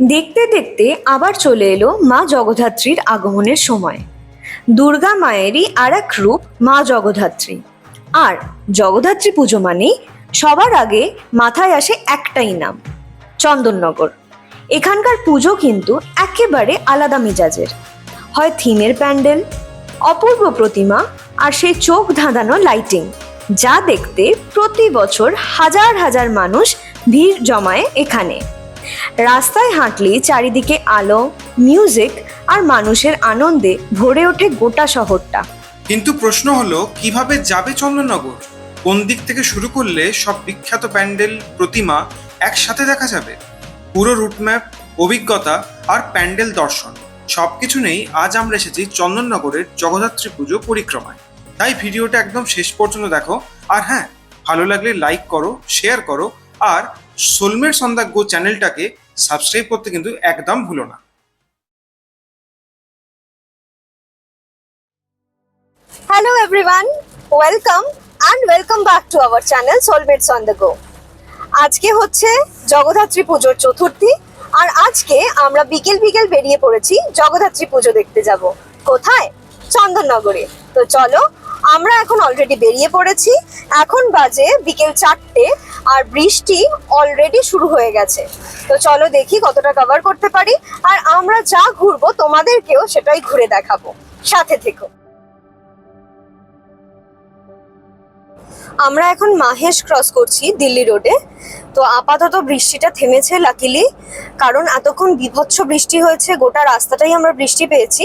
দেখতে দেখতে আবার চলে এলো মা জগদ্ধাত্রীর আগমনের সময়। দুর্গা মায়েরই আর এক রূপ মা জগদ্ধাত্রী আর জগদ্ধাত্রী পুজো মানেই সবার আগে মাথায় আসে একটাই নাম, চন্দননগর। এখানকার পুজো কিন্তু একেবারে আলাদা মেজাজের। হয় থিমের প্যান্ডেল, অপূর্ব প্রতিমা আর সেই চোখ ধাঁধানো লাইটিং, যা দেখতে প্রতি বছর হাজার হাজার মানুষ ভিড় জমায় এখানে। রাস্তায় হাঁটলেই চারিদিকে আলো মিউজিক আর মানুষের আনন্দে ভরে ওঠে গোটা শহরটা। কিন্তু প্রশ্ন হলো, কীভাবে যাবে চন্দননগর কোন দিক থেকে শুরু করলে সব বিখ্যাত প্যান্ডেল, প্রতিমা একসাথে দেখা যাবে? পুরো রুটম্যাপ অভিজ্ঞতা আর প্যান্ডেল দর্শন, সবকিছু নেই আজ আমরা এসেছি চন্দননগরের জগদ্ধাত্রী পুজো পরিক্রমায়। তাই ভিডিওটা একদম শেষ পর্যন্ত দেখো। আর হ্যাঁ ভালো লাগলে লাইক করো শেয়ার করো, আর সোলমেট সন্ধ্যা গো চ্যানেলটাকে সাবস্ক্রাইব করতে কিন্তু একদম ভুলো না। Hello everyone welcome and welcome back to our channel soulmates on the go আজকে হচ্ছে জগদ্ধাত্রী পুজোর চতুর্থী আর আজকে আমরা বিকেল বিকেল বেরিয়ে পড়েছি জগদ্ধাত্রী পুজো দেখতে যাব। কোথায়? চন্দননগরে। তো চলো আমরা এখন অলরেডি বেরিয়ে পড়েছি। এখন বাজে বিকেল চারটে আর বৃষ্টি অলরেডি শুরু হয়ে গেছে। তো চলো দেখি কতটা কভার করতে পারি। আর আমরা যা ঘুরবো তোমাদেরকেও সেটাই ঘুরে দেখাবো। সাথে থেকো। আমরা এখন মাহেশ ক্রস করছি দিল্লি রোডে তো আপাতত বৃষ্টিটা থেমেছে লাকিলি কারণ এতক্ষণ বিভৎস বৃষ্টি হয়েছে, গোটা রাস্তাটাই আমরা বৃষ্টি পেয়েছি।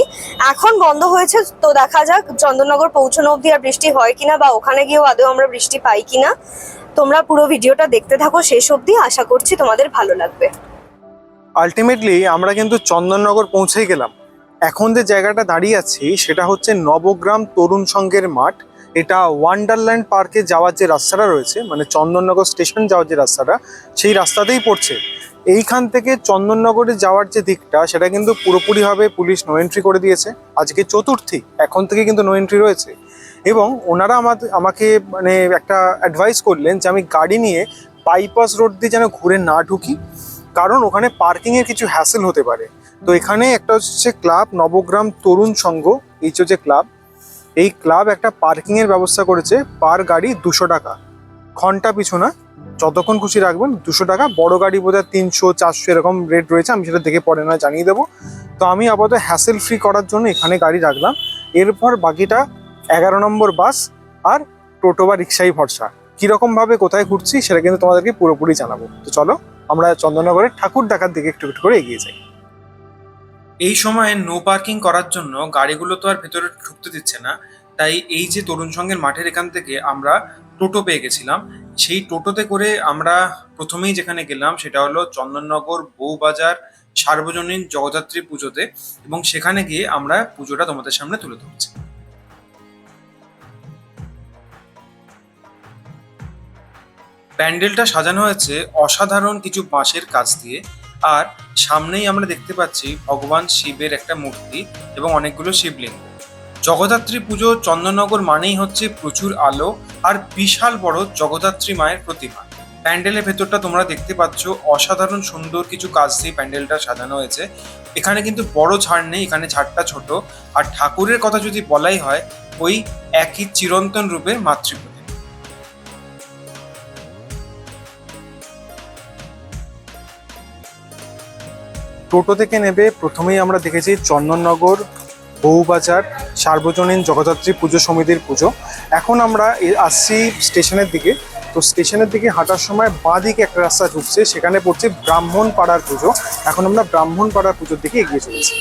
এখন বন্ধ হয়েছে, তো দেখা যাক চন্দননগর পৌঁছানো অবধি আর বৃষ্টি হয় কিনা বা ওখানে গিয়েও আদৌ আমরা বৃষ্টি পাই কিনা। তোমরা পুরো ভিডিওটা দেখতে থাকো শেষ অবধি, আশা করছি তোমাদের ভালো লাগবে। আলটিমেটলি আমরা কিন্তু চন্দননগর পৌঁছেই গেলাম। এখন যে জায়গাটা দাঁড়িয়ে আছি, সেটা হচ্ছে নবগ্রাম তরুণ সংঘের মাঠ। এটা ওয়ান্ডারল্যান্ড পার্কে যাওয়ার যে রাস্তাটা রয়েছে মানে চন্দননগর স্টেশন যাওয়ার যে রাস্তাটা, সেই রাস্তাতেই পড়ছে। এইখান থেকে চন্দননগরে যাওয়ার যে দিকটা, সেটা কিন্তু পুরোপুরিভাবে পুলিশ নো এন্ট্রি করে দিয়েছে। আজকে চতুর্থী, এখন থেকে কিন্তু নো এন্ট্রি রয়েছে। এবং ওনারা আমাদের আমাকে মানে একটা অ্যাডভাইস করলেন যে আমি গাড়ি নিয়ে বাইপাস রোড দিয়ে যেন ঘুরে না ঢুকি, কারণ ওখানে পার্কিংয়ের কিছু হ্যাসেল হতে পারে। তো এখানে একটা হচ্ছে ক্লাব নবগ্রাম তরুণ সংঘ এই হচ্ছে ক্লাব এই ক্লাব একটা পার্কিং এর ব্যবস্থা করেছে পার গাড়ি দুশো টাকা। ঘণ্টা পিছু না, যতক্ষণ খুশি রাখবেন দুশো টাকা, বড় গাড়ি বোধ হয় তিনশো, চারশো এরকম রেট রয়েছে, আমি সেটা দেখে পরে না জানিয়ে দেবো। তো আমি আপাতত হ্যাসেল ফ্রি করার জন্য এখানে গাড়ি রাখলাম। এরপর বাকিটা এগারো নম্বর বাস আর টোটো বা রিক্সাই ভরসা। কীরকম ভাবে কোথায় ঘুরছি সেটা কিন্তু তোমাদেরকে পুরোপুরি জানাব। তো চলো, আমরা চন্দননগরের ঠাকুর দেখার দিকে একটু একটু করে এগিয়ে যাই। এই সময়ে নো পার্কিং করার জন্য গাড়িগুলো তো আর ভেতরে ঢুকতে দিচ্ছে না। তাই এই যে তরুণ সংঘের মাঠের এখান থেকে আমরা টোটো পেয়ে গেছিলাম। সেই টোটোতে করে আমরা প্রথমেই যেখানে গেলাম সেটা হলো চন্দননগর বউবাজার সার্বজনীন জগদ্ধাত্রী পুজোতে এবং সেখানে গিয়ে আমরা পুজোটা তোমাদের সামনে তুলে ধরছি। প্যান্ডেলটা সাজানো হয়েছে অসাধারণ কিছু বাঁশের কাজ দিয়ে। আর সামনেই আমরা দেখতে পাচ্ছি ভগবান শিবের একটা মূর্তি এবং অনেকগুলো শিবলিঙ্গ। জগদ্ধাত্রী পুজো চন্দননগর মানেই হচ্ছে প্রচুর আলো আর বিশাল বড় জগদ্ধাত্রী মায়ের প্রতিমা। প্যান্ডেলের ভেতরটা তোমরা দেখতে পাচ্ছ, অসাধারণ সুন্দর কিছু কাজ দিয়ে প্যান্ডেলটা সাজানো হয়েছে। এখানে কিন্তু বড় ঝাড় নেই, এখানে ঝাড়টা ছোট। আর ঠাকুরের কথা যদি বলাই হয়, ওই একই চিরন্তন রূপের মাতৃপ্রতিমা টোটো থেকে নেবে প্রথমেই আমরা দেখেছি চন্দননগর, বউবাজার, সার্বজনীন জগদ্ধাত্রী পুজো সমিতির পুজো। এখন আমরা আসছি স্টেশনের দিকে। তো স্টেশনের দিকে হাঁটার সময় বাঁ দিকে একটা রাস্তা ঢুকছে, সেখানে পড়ছে ব্রাহ্মণ পাড়ার পুজো। এখন আমরা ব্রাহ্মণ পাড়ার পুজোর দিকে এগিয়ে চলেছি।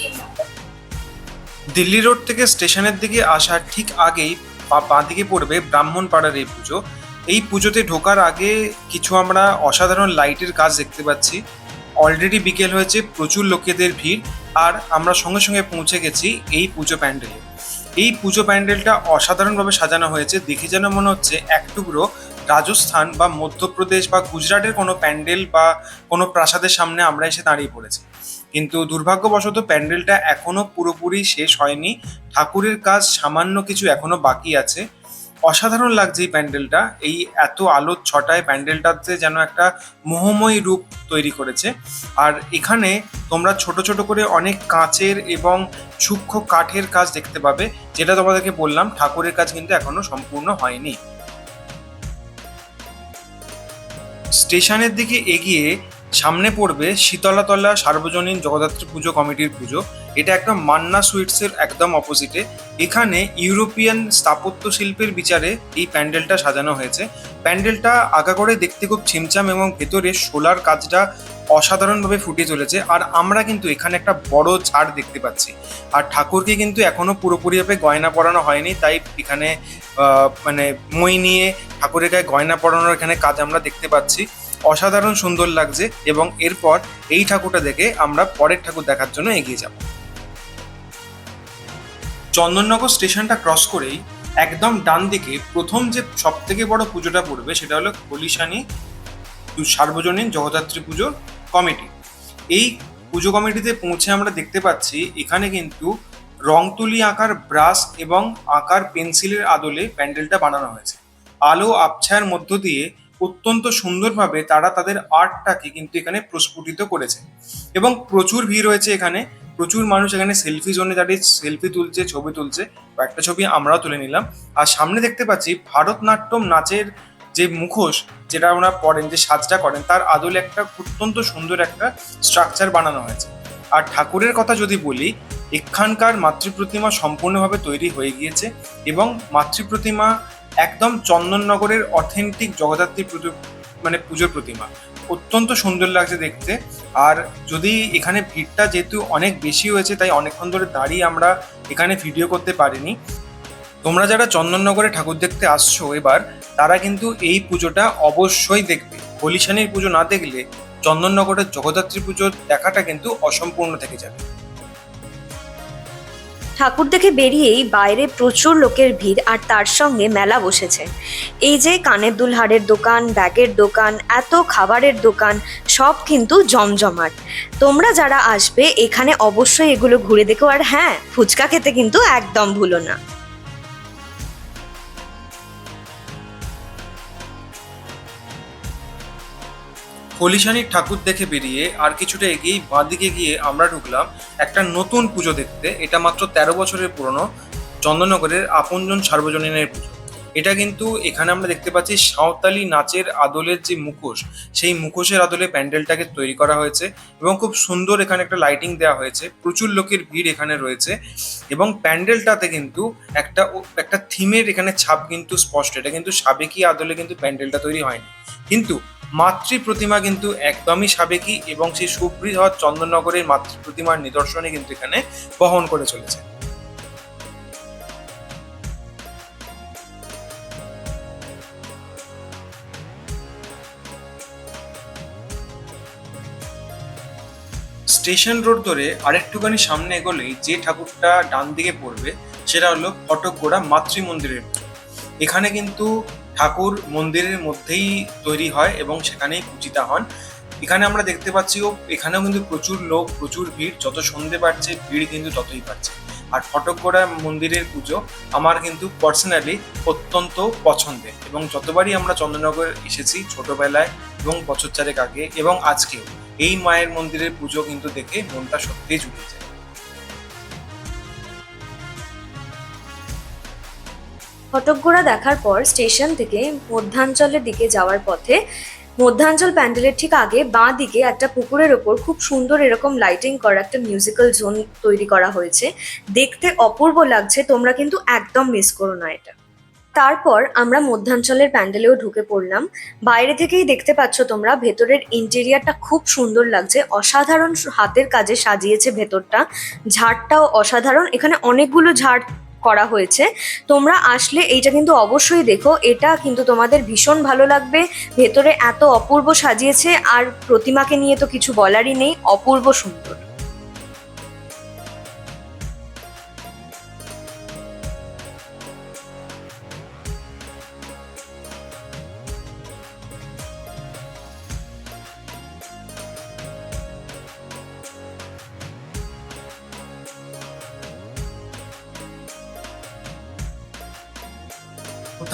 দিল্লি রোড থেকে স্টেশনের দিকে আসার ঠিক আগেই বাঁ দিকে পড়বে ব্রাহ্মণ পাড়ার এই পুজো। এই পুজোতে ঢোকার আগে কিছু আমরা অসাধারণ লাইটের কাজ দেখতে পাচ্ছি। অলরেডি বিকেল হয়েছে, প্রচুর লোকেদের ভিড়, আর আমরা সঙ্গে সঙ্গে পৌঁছে গেছি এই পুজো প্যান্ডেলে। এই পুজো প্যান্ডেলটা অসাধারণভাবে সাজানো হয়েছে, দেখে যেন মনে হচ্ছে এক টুকরো রাজস্থান বা মধ্যপ্রদেশ বা গুজরাটের কোনো প্যান্ডেল বা কোনো প্রাসাদের সামনে আমরা এসে দাঁড়িয়ে পড়েছি। কিন্তু দুর্ভাগ্যবশত প্যান্ডেলটা এখনও পুরোপুরি শেষ হয়নি, ঠাকুরের কাজ সামান্য কিছু এখনও বাকি আছে। অসাধারণ লাগছে এই প্যান্ডেলটা। এই এত আলোর ছটায় প্যান্ডেলটাতে যেন একটা মোহময়ী রূপ তৈরি করেছে। আর এখানে তোমরা ছোট ছোট করে অনেক কাঁচের এবং সূক্ষ্ম কাঠের কাজ দেখতে পাবে, যেটা তোমাদেরকে বললাম, ঠাকুরের কাজ কিন্তু এখনও সম্পূর্ণ হয়নি। স্টেশনের দিকে এগিয়ে সামনে পড়বে শীতলাতলা সার্বজনীন জগদ্ধাত্রী পুজো কমিটির পুজো। এটা একটা মান্না সুইটসের একদম অপোজিটে এখানে ইউরোপিয়ান স্থাপত্য শিল্পের বিচারে এই প্যান্ডেলটা সাজানো হয়েছে। প্যান্ডেলটা আগা করে দেখতে খুব ছিমছাম এবং ভেতরে সোলার কাজটা অসাধারণভাবে ফুটে চলেছে আর আমরা কিন্তু এখানে একটা বড় ঝাড় দেখতে পাচ্ছি। আর ঠাকুরকে কিন্তু এখনও পুরোপুরিভাবে গয়না পরানো হয়নি। তাই এখানে মানে মই নিয়ে ঠাকুরের গায়ে গয়না পরানোর এখানে কাজ আমরা দেখতে পাচ্ছি। অসাধারণ সুন্দর লাগছে এবং এরপর এই ঠাকুরটা দেখে আমরা পরের ঠাকুর দেখার জন্য এগিয়ে যাব। চন্দননগর স্টেশনটা ক্রস করেই একদম ডান দিকে প্রথম যে সব থেকে বড় পুজোটা পড়বে সেটা হলো কলিশানি, সার্বজনীন জগদ্ধাত্রী পুজোর কমিটি। এই পুজো কমিটিতে পৌঁছে আমরা দেখতে পাচ্ছি এখানে কিন্তু রং তুলি আঁকার ব্রাশ এবং আঁকার পেন্সিলের আদলে প্যান্ডেলটা বানানো হয়েছে। আলো, আবছায়ার মধ্য দিয়ে অত্যন্ত সুন্দরভাবে তারা তাদের আর্টটাকে কিন্তু এখানে প্রস্ফুটিত করেছে। এবং প্রচুর ভিড় রয়েছে এখানে। প্রচুর মানুষ এখানে সেলফি জোনে দাঁড়িয়ে সেলফি তুলছে, ছবি তুলছে। কয়েকটা ছবি আমরাও তুলে নিলাম। আর সামনে দেখতে পাচ্ছি ভারতনাট্যম নাচের যে মুখোশ যেটা ওনারা পরেন, যে সাজটা করেন, তার আদলে একটা অত্যন্ত সুন্দর একটা স্ট্রাকচার বানানো হয়েছে। আর ঠাকুরের কথা যদি বলি, এখানকার মাতৃপ্রতিমা সম্পূর্ণভাবে তৈরি হয়ে গিয়েছে এবং মাতৃপ্রতিমা একদম চন্দননগরের অথেন্টিক জগদ্ধাত্রী পুজো মানে পুজোর প্রতিমা। অত্যন্ত সুন্দর লাগছে দেখতে। আর যদি এখানে ভিড়টা যেহেতু অনেক বেশি হয়েছে, তাই অনেকক্ষণ ধরে দাঁড়িয়ে আমরা এখানে ভিডিও করতে পারিনি। তোমরা যারা চন্দননগরে ঠাকুর দেখতে আসছো এবার, তারা কিন্তু এই পুজোটা অবশ্যই দেখবে। হলিশানির পুজো না দেখলে চন্দননগরের জগদ্ধাত্রী পুজো দেখাটা কিন্তু অসম্পূর্ণ থেকে যাবে। ঠাকুর দেখে বেরিয়েই বাইরে প্রচুর লোকের ভিড় আর তার সঙ্গে মেলা বসেছে। এই যে কানের দুলহারের দোকান, ব্যাগের দোকান, এত খাবারের দোকান, সব কিন্তু জমজমাট। তোমরা যারা আসবে, এখানে অবশ্যই এগুলো ঘুরে দেখো। আর হ্যাঁ ফুচকা খেতে কিন্তু একদম ভুলো না। কলিশানির ঠাকুর দেখে বেরিয়ে আর কিছুটা এগিয়েই বাঁদিকে গিয়ে আমরা ঢুকলাম একটা নতুন পুজো দেখতে। এটা মাত্র তেরো বছরের পুরনো চন্দননগরের আপনজন সার্বজনীনের পুজো। এটা কিন্তু এখানে আমরা দেখতে পাচ্ছি সাঁওতালি নাচের আদলের যে মুখোশ, সেই মুখোশের আদলে প্যান্ডেলটাকে তৈরি করা হয়েছে এবং খুব সুন্দর এখানে একটা লাইটিং দেওয়া হয়েছে। প্রচুর লোকের ভিড় এখানে রয়েছে এবং প্যান্ডেলটাতে কিন্তু একটা একটা থিমের এখানে ছাপ কিন্তু স্পষ্ট। এটা কিন্তু সাবেকি আদলে কিন্তু প্যান্ডেলটা তৈরি হয়নি। কিন্তু মাতৃ প্রতিমা কিন্তু একদমই সাবেকি এবং সেই সুবৃহৎ চন্দননগরের মাতৃ প্রতিমার নিদর্শনে কিন্তু এখানে বহন করে চলেছে। স্টেশন রোড ধরে আরেকটুখানি সামনে এগোলেই যে ঠাকুরটা ডান দিকে পড়বে, সেটা হলো ফটকগোড়া মাতৃ। মন্দিরের এখানে কিন্তু ঠাকুর মন্দিরের মধ্যেই তৈরি হয় এবং সেখানেই পূজিতা হন। এখানে আমরা দেখতে পাচ্ছি ও এখানেও কিন্তু প্রচুর লোক, প্রচুর ভিড়। যত সন্ধে বাড়ছে, ভিড় কিন্তু ততই বাড়ছে। আর ফটকগোড়া মন্দিরের পুজো আমার কিন্তু পার্সোনালি অত্যন্ত পছন্দের এবং যতবারই আমরা চন্দ্রনগর এসেছি ছোটবেলায় এবং বছর চারেক আগে এবং আজকেও, এই মায়ের মন্দিরের পুজো কিন্তু দেখে মনটা সত্যিই জুড়ে যায়। ফটকগোড়া দেখার পর স্টেশন থেকে মধ্যাঞ্চলের দিকে যাওয়ার পথে মধ্যাঞ্চল প্যান্ডেলের ঠিক আগে বাঁ দিকে একটা পুকুরের ওপর খুব সুন্দর এরকম লাইটিং করা একটা মিউজিক্যাল জোন তৈরি করা হয়েছে। দেখতে অপূর্ব লাগছে, তোমরা কিন্তু একদম মিস করো না এটা। তারপর আমরা মধ্যাঞ্চলের প্যান্ডেলেও ঢুকে পড়লাম। বাইরে থেকেই দেখতে পাচ্ছ তোমরা, ভেতরের ইন্টেরিয়ারটা খুব সুন্দর লাগছে। অসাধারণ হাতের কাজে সাজিয়েছে ভেতরটা। ঝাড়টাও অসাধারণ। এখানে অনেকগুলো ঝাড় করা হয়েছে। তোমরা আসলে এইটা কিন্তু অবশ্যই দেখো। এটা কিন্তু তোমাদের ভীষণ ভালো লাগবে। ভেতরে এত অপূর্ব সাজিয়েছে, আর প্রতিমাকে নিয়ে তো কিছু বলারই নেই। অপূর্ব সুন্দর।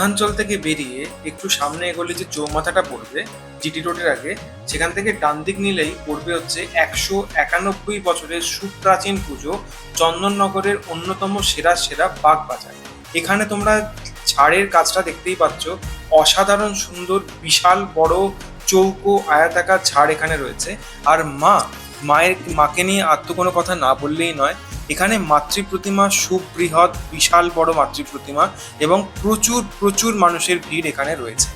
উত্থাঞ্চল থেকে বেরিয়ে একটু সামনে এগোলে যে চৌমাথাটা পড়বে, জিটি রোডের আগে, সেখান থেকে ডান দিক নিলেই পড়বে হচ্ছে একশো একানব্বই বছরের সুপ্রাচীন পুজো চন্দননগরের অন্যতম সেরা সেরা বাঘ বাজার এখানে তোমরা ছাড়ের কাজটা দেখতেই পাচ্ছ। অসাধারণ, সুন্দর, বিশাল, বড় চৌকো, আয়াতাকার ছাড় এখানে রয়েছে। আর মা, মায়ের, মাকে নিয়ে আর তো কোনো কথা না বললেই নয় এখানে মাতৃ প্রতিমা সুবৃহৎ, বিশাল বড় মাতৃ প্রতিমা এবং প্রচুর প্রচুর মানুষের ভিড় এখানে রয়েছে।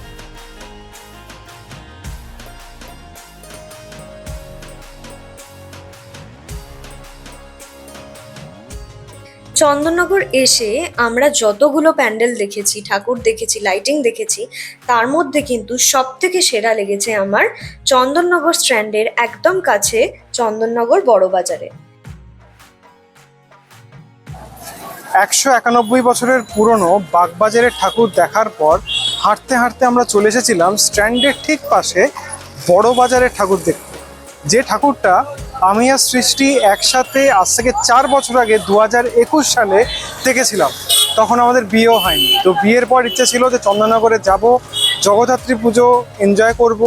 চন্দননগর এসে আমরা যতগুলো প্যান্ডেল দেখেছি, ঠাকুর দেখেছি, লাইটিং দেখেছি, তার মধ্যে কিন্তু সব থেকে সেরা লেগেছে আমার চন্দননগর স্ট্র্যান্ডের একদম কাছে চন্দননগর বড় বাজারে। একশো একানব্বই বছরের পুরনো বাগবাজারের ঠাকুর দেখার পর হাঁটতে হাঁটতে আমরা চলে এসেছিলাম স্ট্যান্ডের ঠিক পাশে বড় বাজারের ঠাকুর দেখতে। যে ঠাকুরটা আমি আর সৃষ্টি একসাথে আজ থেকে চার বছর আগে দু একুশ সালে দেখেছিলাম। তখন আমাদের বিয়েও হয়নি। তো বিয়ের পর ইচ্ছে ছিল যে চন্দননগরে যাব, জগদ্ধাত্রী পুজো এনজয় করব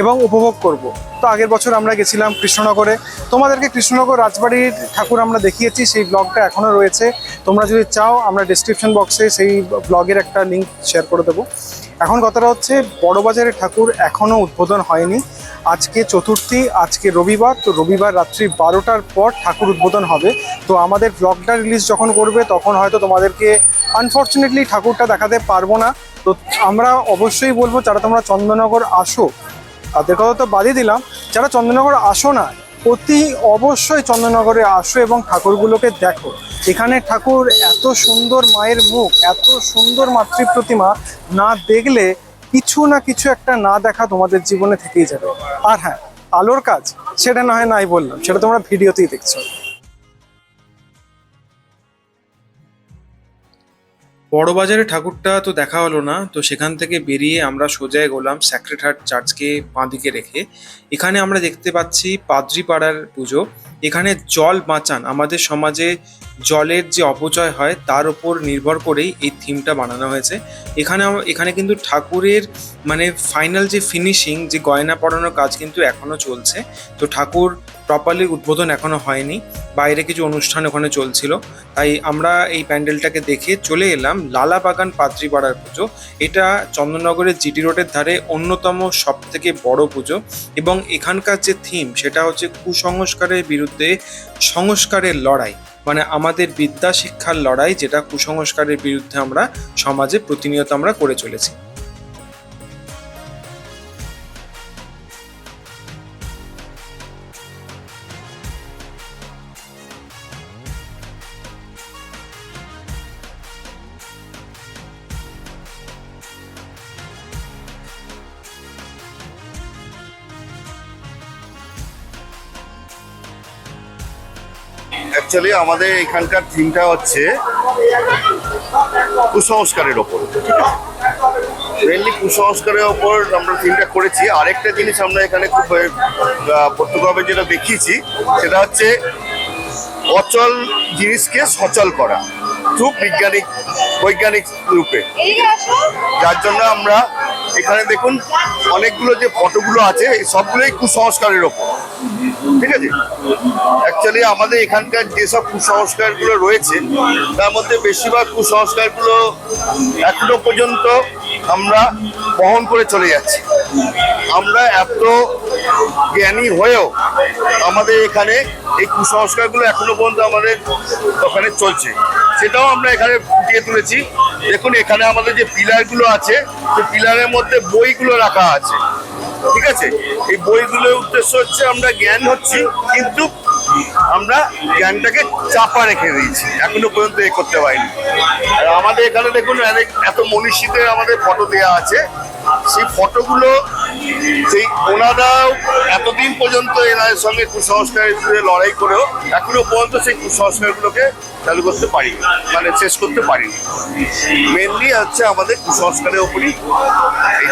এবং উপভোগ করব। তো আগের বছর আমরা গেছিলাম কৃষ্ণনগরে। তোমাদেরকে কৃষ্ণনগর রাজবাড়ির ঠাকুর আমরা দেখিয়েছি, সেই ব্লগটা এখনও রয়েছে। তোমরা যদি চাও, আমরা ডিসক্রিপশন বক্সে সেই ব্লগের একটা লিঙ্ক শেয়ার করে দেবো। এখন কথাটা হচ্ছে, বড়বাজারের ঠাকুর এখনও উদ্বোধন হয়নি। আজকে চতুর্থী, আজকে রবিবার, তো রবিবার রাত্রি বারোটার পর ঠাকুর উদ্বোধন হবে। তো আমাদের ব্লগটা রিলিজ যখন করবে, তখন হয়তো তোমাদেরকে আনফর্চুনেটলি ঠাকুরটা দেখাতে পারব না। তো আমরা অবশ্যই বলব, যারা তোমরা চন্দননগর আসো তাদের কথা তো বাদই দিলাম, যারা চন্দননগর আসো না, অতি অবশ্যই চন্দননগরে আসো এবং ঠাকুরগুলোকে দেখো। এখানে ঠাকুর এত সুন্দর মায়ের মুখ, এত সুন্দর মাতৃ প্রতিমা না দেখলে কিছু না কিছু একটা না দেখা তোমাদের জীবনে থেকেই যাবে। আর হ্যাঁ আলোর কাজ, সেটা না হয় নাই বললাম, সেটা তোমরা ভিডিওতেই দেখছ। বড়বাজারে ঠাকুরটা তো দেখা হলো না, তো সেখান থেকে বেরিয়ে আমরা সোজায় গেলাম স্যাক্রেট হার্ট চার্চকে বাঁদিকে রেখে। এখানে আমরা দেখতে পাচ্ছি পাদ্রিপাড়ার পুজো। এখানে জল বাঁচান আমাদের সমাজে জলের যে অপচয় হয়, তার উপর নির্ভর করেই এই থিমটা বানানো হয়েছে। এখানে এখানে কিন্তু ঠাকুরের মানে ফাইনাল যে ফিনিশিং যে গয়না পরানোর কাজ কিন্তু এখনও চলছে। তো ঠাকুর প্রপারলি উদ্বোধন এখনও হয়নি। বাইরে কিছু অনুষ্ঠান ওখানে চলছিল। তাই আমরা এই প্যান্ডেলটাকে দেখে চলে এলাম লালাবাগান পাত্রীপাড়ার পুজো। এটা চন্দননগরের জিটি রোডের ধারে অন্যতম সব থেকে বড় পুজো। এবং এখানকার যে থিম সেটা হচ্ছে কুসংস্কারের বিরুদ্ধে সংস্কারের লড়াই। মানে আমাদের বিদ্যা শিক্ষার লড়াই যেটা কুসংস্কারের বিরুদ্ধে আমরা সমাজে প্রতিনিয়ত আমরা করে চলেছি। অ্যাকচুয়ালি আমাদের এখানকার থিমটা হচ্ছে কুসংস্কারের ওপর মেনলি কুসংস্কারের ওপর আমরা থিমটা করেছি। আরেকটা জিনিস আমরা এখানে খুব প্রত্যক্ষভাবে যেটা দেখিয়েছি, সেটা হচ্ছে অচল জিনিসকে সচল করা, খুব বৈজ্ঞানিক বৈজ্ঞানিক রূপে। যার জন্য আমরা এখানে দেখুন, অনেকগুলো যে ফটোগুলো আছে সবগুলোই কুসংস্কারের ওপর। ঠিক আছে? অ্যাকচুয়ালি আমাদের এখানকার যেসব কুসংস্কারগুলো রয়েছে, তার মধ্যে বেশিরভাগ কুসংস্কারগুলো এখনও পর্যন্ত আমরা বহন করে চলে যাচ্ছি। আমরা এত জ্ঞানী হয়েও আমাদের এখানে এই কুসংস্কারগুলো এখনও পর্যন্ত আমাদের ওখানে চলছে। সেটাও আমরা এখানে ফুটিয়ে তুলেছি। দেখুন, এখানে আমাদের যে পিলারগুলো আছে সেই পিলারের মধ্যে বইগুলো রাখা আছে। ঠিক আছে? এই বইগুলোর উদ্দেশ্য হচ্ছে আমরা জ্ঞান হচ্ছি, কিন্তু আমরা জ্ঞানটাকে চাপা রেখে দিয়েছি। এখনও পর্যন্ত এ করতে পারিনি। আর আমাদের এখানে দেখুন অনেক এত মনীষীদের আমাদের ফটো দেওয়া আছে। সেই ফটোগুলো সেই ওনারাও এতদিন পর্যন্ত এনাদের সঙ্গে কুসংস্কারের বিরুদ্ধে লড়াই করেও এখনও পর্যন্ত সেই কুসংস্কারগুলোকে চালু করতে পারিনি মানে শেষ করতে পারিনি। মেনলি হচ্ছে আমাদের কুসংস্কারের ওপরই এই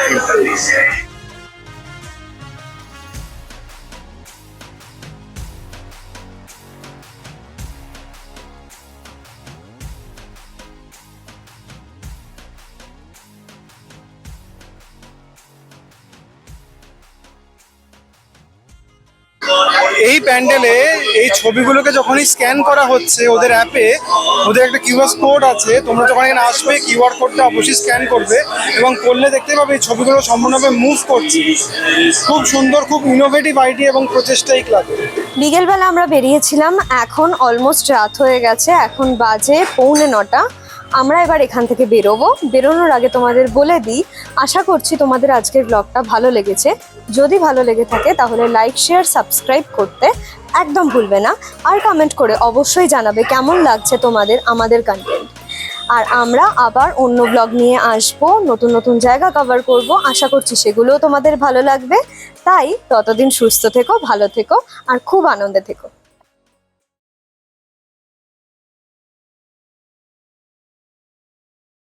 প্যান্ডেলে এই ছবিগুলোকে যখনই স্ক্যান করা হচ্ছে ওদের অ্যাপে, ওদের একটা কিউআর কোড আছে, তোমরা যখন এখানে আসবে, কিউআর কোডটা অবশ্যই স্ক্যান করবে এবং করলে দেখতে পাবে এই ছবিগুলো সম্পূর্ণভাবে মুভ করছে। খুব সুন্দর, খুব ইনোভেটিভ আইডিয়া এবং প্রচেষ্টা এই ক্লাবে। বিকেলবেলা আমরা বেরিয়েছিলাম, এখন অলমোস্ট রাত হয়ে গেছে, এখন বাজে পৌনে নটা। আমরা এবার এখান থেকে বেরোবো। বেরোনোর আগে তোমাদের বলে দিই, আশা করছি তোমাদের আজকের ব্লগটা ভালো লেগেছে। যদি ভালো লেগে থাকে তাহলে লাইক শেয়ার সাবস্ক্রাইব করতে একদম ভুলবে না। আর কমেন্ট করে অবশ্যই জানাবে কেমন লাগছে তোমাদের, আমাদের কন্টেন্ট আর আমরা আবার অন্য ব্লগ নিয়ে আসব, নতুন নতুন জায়গা কভার করব। আশা করছি সেগুলোও তোমাদের ভালো লাগবে। তাই ততদিন সুস্থ থেকো, ভালো থেকো, আর খুব আনন্দে থেকো।